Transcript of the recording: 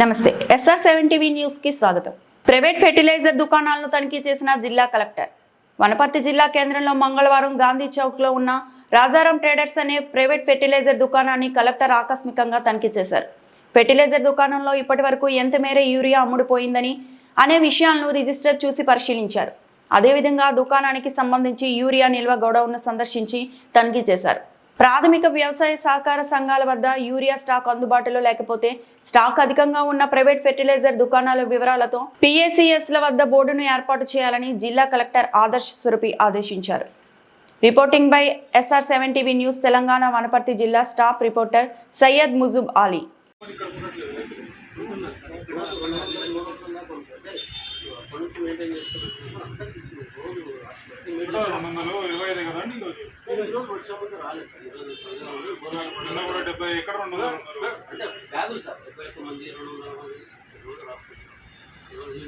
నమస్తే. SR seven TV న్యూస్కి స్వాగతం. ప్రైవేట్ ఫెర్టిలైజర్ దుకాణాలను తనిఖీ చేసిన జిల్లా కలెక్టర్. వనపర్తి జిల్లా కేంద్రంలో మంగళవారం గాంధీ చౌక్లో ఉన్న రాజారాం ట్రేడర్స్ అనే ప్రైవేట్ ఫెర్టిలైజర్ దుకాణాన్ని కలెక్టర్ ఆకస్మికంగా తనిఖీ చేశారు. ఫెర్టిలైజర్ దుకాణంలో ఇప్పటి వరకు ఎంత మేర యూరియా అమ్ముడుపోయిందని అనే విషయాలను రిజిస్టర్ చూసి పరిశీలించారు. అదేవిధంగా దుకాణానికి సంబంధించి యూరియా నిల్వ గొడవను సందర్శించి తనిఖీ చేశారు. ప్రాథమిక వ్యవసాయ సహకార సంఘాల వద్ద యూరియా స్టాక్ అందుబాటులో లేకపోతే స్టాక్ అధికంగా ఉన్న ప్రైవేట్ ఫెర్టిలైజర్ దుకాణాల వివరాలతో పిఏసిఎస్ వద్ద బోర్డును ఏర్పాటు చేయాలని జిల్లా కలెక్టర్ ఆదర్శ్ స్వరూపి ఆదేశించారు. Reporting by SR seven TV news Telangana Wanaparthy జిల్లా స్టాఫ్ రిపోర్టర్ సయ్యద్ ముజుబ్ అలీ. ఐదు కదండి వందలు ఇరవై ఐదు కదండి ఈరోజు నిన్న కూడా డెబ్బై ఎక్కడ రెండు అంటే బ్యాగులు సార్ డెబ్బై ఒక్క మంది రెండు వందల మంది రోజు రాస్తారు ఈరోజు